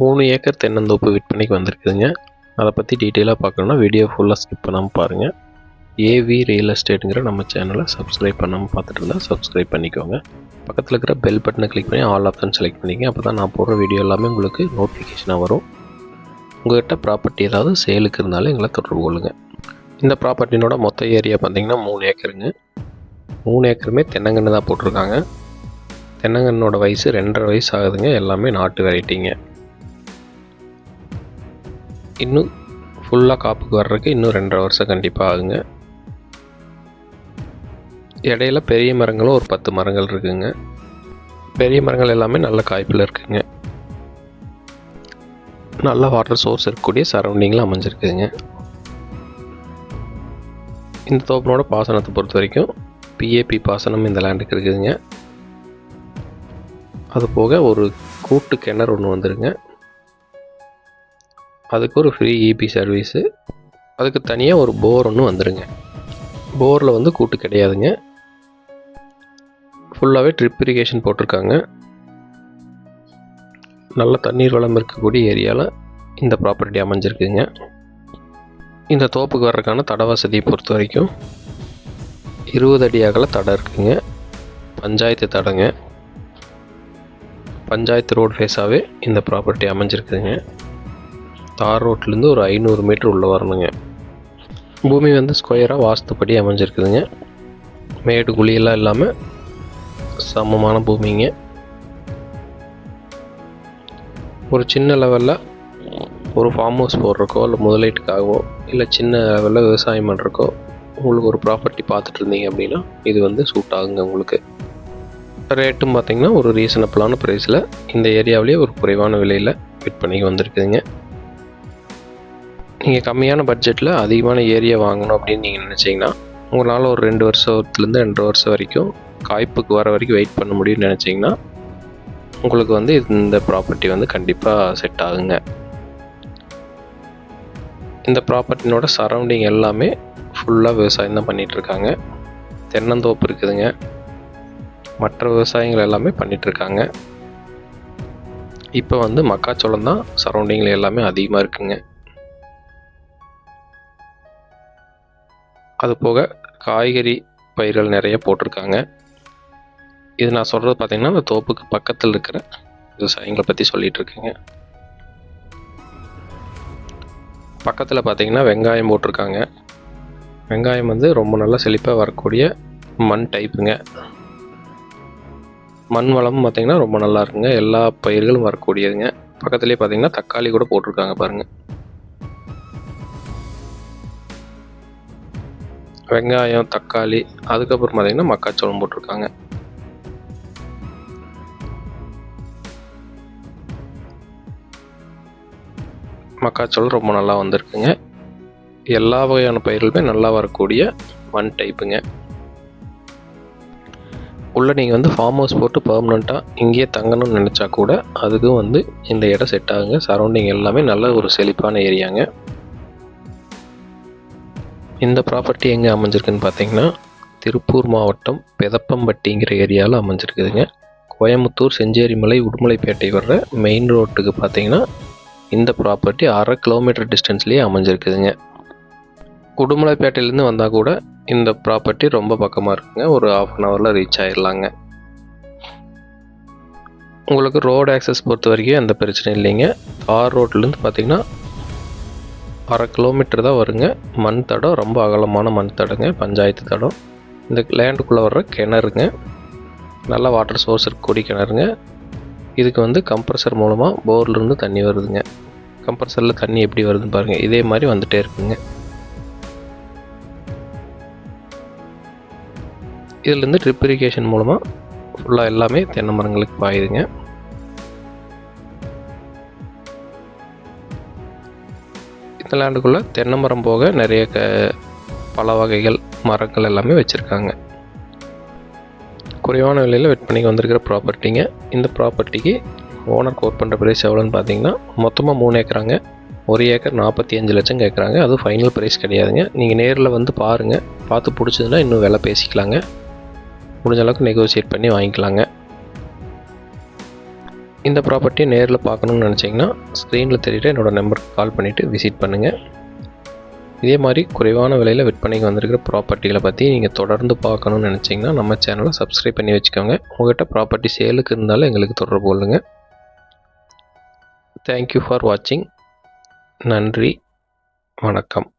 மூணு ஏக்கர் தென்னந்தோப்பு விற்பனைக்கு வந்திருக்குதுங்க. அதை பற்றி டீட்டெயிலாக பார்க்கணுன்னா வீடியோ ஃபுல்லாக ஸ்கிப் பண்ணாமல் பாருங்கள் ஏவி ரியல் எஸ்டேட்டுங்கிற நம்ம சேனலை சப்ஸ்கிரைப் பண்ணாமல் பார்த்துட்டு இருந்தால் சப்ஸ்கிரைப் பண்ணிக்கோங்க. பக்கத்தில் இருக்கிற பெல் பட்டனை கிளிக் பண்ணி ஆல் ஆப்ஷன் செலக்ட் பண்ணிக்கங்க. அப்போ தான் நான் போடுற வீடியோ எல்லாமே உங்களுக்கு நோட்டிஃபிகேஷனாக வரும். உங்கள்கிட்ட ப்ராப்பர்ட்டி ஏதாவது சேலுக்கு இருந்தாலும் எங்களை தொடர்பு கொள்ளுங்கள் இந்த ப்ராப்பர்ட்டினோட மொத்த ஏரியா பார்த்திங்கன்னா மூணு ஏக்கருங்க. மூணு ஏக்கருமே தென்னங்கன்று தான் போட்டிருக்காங்க. தென்னங்கன்னோட வயசு ரெண்டரை வயசு ஆகுதுங்க. எல்லாமே நாட்டு வெரைட்டிங்க இன்னும் ஃபுல்லாக காப்புக்கு வர்றதுக்கு இன்னும் ரெண்டரை வருஷம் கண்டிப்பாக ஆகுங்க. இடையில பெரிய மரங்களும் ஒரு பத்து மரங்கள் இருக்குங்க. பெரிய மரங்கள் எல்லாமே நல்ல காய்ப்பில் இருக்குங்க. நல்ல வாட்டர் சோர்ஸ் இருக்கக்கூடிய சரௌண்டிங்கில் அமைஞ்சிருக்குதுங்க. இந்த தோப்பினோட பாசனத்தை பொறுத்த வரைக்கும் பிஏபி பாசனம் இந்த லேண்டுக்கு இருக்குதுங்க. அது போக ஒரு கூட்டு கிணறு ஒன்று வந்துருங்க. அதுக்கு ஒரு ஃப்ரீ இபி சர்வீஸு அதுக்கு தனியாக ஒரு போர் ஒன்று வந்துடுங்க போரில் வந்து கூட்டு கிடையாதுங்க. ஃபுல்லாகவே ட்ரிப் இரிகேஷன் போட்டிருக்காங்க. நல்ல தண்ணீர் வளம் இருக்கக்கூடிய ஏரியாவில் இந்த ப்ராப்பர்ட்டி அமைஞ்சிருக்குங்க இந்த தோப்புக்கு வர்றதுக்கான தட வசதியை பொறுத்த வரைக்கும் இருபது அடி அகல தடை இருக்குங்க. பஞ்சாயத்து தடைங்க. பஞ்சாயத்து ரோடு ஃபேஸாகவே இந்த ப்ராப்பர்ட்டி அமைஞ்சிருக்குதுங்க. தார் ரோட்லேருந்து ஒரு ஐநூறு மீட்டர் உள்ளே வரணுங்க. பூமி வந்து ஸ்கொயராக வாஸ்துப்படி அமைஞ்சிருக்குதுங்க. மேடு குழியெல்லாம் இல்லாமல் சமமான பூமிங்க. ஒரு சின்ன லெவலில் ஒரு ஃபார்ம் ஹவுஸ் போடுறக்கோ இல்லை முதலீட்டுக்காகவோ இல்லை சின்ன லெவலில் விவசாயம் பண்ணுறக்கோ உங்களுக்கு ஒரு ப்ராப்பர்ட்டி பார்த்துட்டு இருந்தீங்க அப்படின்னா இது வந்து சூட் ஆகுங்க உங்களுக்கு. ரேட்டும் பார்த்தீங்கன்னா ஒரு ரீசனபிளான ப்ரைஸில் இந்த ஏரியாவிலேயே ஒரு குறைவான விலையில் விற்பனைக்கு வந்திருக்குதுங்க. நீங்கள் கம்மியான பட்ஜெட்டில் அதிகமான ஏரியா வாங்கணும் அப்படின்னு நீங்கள் நினச்சிங்கன்னா உங்களால் ஒரு ரெண்டு வருஷத்துலேருந்து ரெண்டு வருஷம் வரைக்கும் காய்ப்புக்கு வர வரைக்கும் வெயிட் பண்ண முடியும்னு நினச்சிங்கன்னா உங்களுக்கு வந்து இந்த ப்ராப்பர்ட்டி வந்து கண்டிப்பாக செட் ஆகுங்க. இந்த ப்ராப்பர்ட்டினோட சரௌண்டிங் எல்லாமே ஃபுல்லாக விவசாயம் தான் பண்ணிகிட்ருக்காங்க தென்னந்தோப்பு இருக்குதுங்க. மற்ற விவசாயங்கள் எல்லாமே பண்ணிகிட்ருக்காங்க இப்போ வந்து மக்காச்சோளம் தான் சரௌண்டிங்கில் எல்லாமே அதிகமாக இருக்குங்க. அது போக காய்கறி பயிர்கள் நிறைய போட்டிருக்காங்க. இது நான் சொல்கிறது பார்த்திங்கன்னா அந்த தோப்புக்கு பக்கத்தில் இருக்கிற விவசாயிகளை பற்றி சொல்லிகிட்டு இருக்கேங்க. பக்கத்தில் பார்த்தீங்கன்னா வெங்காயம் போட்டிருக்காங்க. வெங்காயம் வந்து ரொம்ப நல்லா செழிப்பாக வரக்கூடிய மண் டைப்புங்க. மண் வளமும் பார்த்தீங்கன்னா ரொம்ப நல்லா இருக்குங்க. எல்லா பயிர்களும் வரக்கூடியதுங்க. பக்கத்துலேயே பார்த்தீங்கன்னா தக்காளி கூட போட்டிருக்காங்க பாருங்கள் வெங்காயம் தக்காளி அதுக்கப்புறம் பார்த்திங்கன்னா மக்காச்சோளம் போட்டிருக்காங்க. மக்காச்சோளம் ரொம்ப நல்லா வந்திருக்குங்க. எல்லா வகையான பயிர்களுமே நல்லா வரக்கூடிய மண் டைப்புங்க உள்ளே நீங்கள் வந்து ஃபார்ம் ஹவுஸ் போட்டு பர்மனெண்ட்டாக இங்கேயே தங்கணும்னு நினச்சா கூட அதுக்கும் வந்து இந்த இடம் செட் ஆகுங்க. சரௌண்டிங் எல்லாமே நல்ல ஒரு செழிப்பான ஏரியாங்க இந்த ப்ராப்பர்ட்டி எங்கே அமைஞ்சிருக்குன்னு பார்த்தீங்கன்னா திருப்பூர் மாவட்டம் பெதப்பம்பட்டிங்கிற ஏரியாவில் அமைஞ்சிருக்குதுங்க. கோயம்புத்தூர் செஞ்சேரிமலை உடுமலைப்பேட்டை வர்ற மெயின் ரோட்டுக்கு பார்த்தீங்கன்னா இந்த ப்ராப்பர்ட்டி அரை கிலோமீட்டர் டிஸ்டன்ஸ்லேயே அமைஞ்சிருக்குதுங்க. உடுமலைப்பேட்டையிலேருந்து வந்தால் கூட இந்த ப்ராப்பர்ட்டி ரொம்ப பக்கமாக இருக்குங்க. ஒரு ஆஃப் அன் ஹவரில் ரீச் ஆயிடலாங்க உங்களுக்கு ரோடு ஆக்சஸ் பொறுத்த வரைக்கும் எந்த பிரச்சனையும் இல்லைங்க. தார் ரோட்லேருந்து பார்த்தீங்கன்னா அரை கிலோமீட்டர் தான் வருங்க. மண் தடம் ரொம்ப அகலமான மண் தடங்க பஞ்சாயத்து தடம். இந்த லேண்டுக்குள்ளே வர்ற கிணறுங்க. நல்ல வாட்டர் சோர்ஸ் இருக்கக்கூடிய கிணறுங்க. இதுக்கு வந்து கம்ப்ரஸர் மூலமாக போர்லேருந்து தண்ணி வருதுங்க. கம்ப்ரஸரில் தண்ணி எப்படி வருதுன்னு பாருங்கள் இதே மாதிரி வந்துகிட்டே இருக்குங்க. இதுலேருந்து ட்ரிப் இரிகேஷன் மூலமாக ஃபுல்லாக எல்லாமே தென்னை மரங்களுக்கு பாயுதுங்க. லேண்டுக்குள்ளே தென்னை மரம் போக நிறைய க பல வகைகள் மரங்கள் எல்லாமே வச்சுருக்காங்க. குறைவான விலையில் விற்பனைக்கு வந்திருக்கிற ப்ராப்பர்ட்டிங்க இந்த ப்ராப்பர்ட்டிக்கு ஓனர் கோட் பண்ணுற ப்ரைஸ் எவ்வளோன்னு பார்த்தீங்கன்னா மொத்தமாக மூணு ஏக்கராங்க. ஒரு ஏக்கர் நாற்பத்தி அஞ்சு லட்சம் கேட்குறாங்க. அது ஃபைனல் ப்ரைஸ் கிடையாதுங்க. நீங்கள் நேரில் வந்து பாருங்கள் பார்த்து பிடிச்சதுன்னா இன்னும் விலை பேசிக்கலாங்க. முடிஞ்ச அளவுக்கு நெகோசியேட் பண்ணி வாங்கிக்கலாங்க. இந்த ப்ராப்பர்ட்டியை நேரில் பார்க்கணுன்னு நினச்சிங்கன்னா ஸ்க்ரீனில் தெரியுற என்னோடய நம்பருக்கு கால் பண்ணிவிட்டு விசிட் பண்ணுங்கள் இதே மாதிரி குறைவான விலையில் விற்பனைக்கு வந்திருக்கிற ப்ராப்பர்ட்டிகளை பற்றி நீங்கள் தொடர்ந்து பார்க்கணுன்னு நினச்சிங்கன்னா நம்ம சேனலை சப்ஸ்கிரைப் பண்ணி வச்சுக்கோங்க. உங்கள்கிட்ட ப்ராப்பர்ட்டி சேலுக்கு இருந்தாலும் எங்களுக்கு தொடர்பு கொள்ளுங்கள் தேங்க்யூ ஃபார் வாட்சிங் நன்றி. வணக்கம்.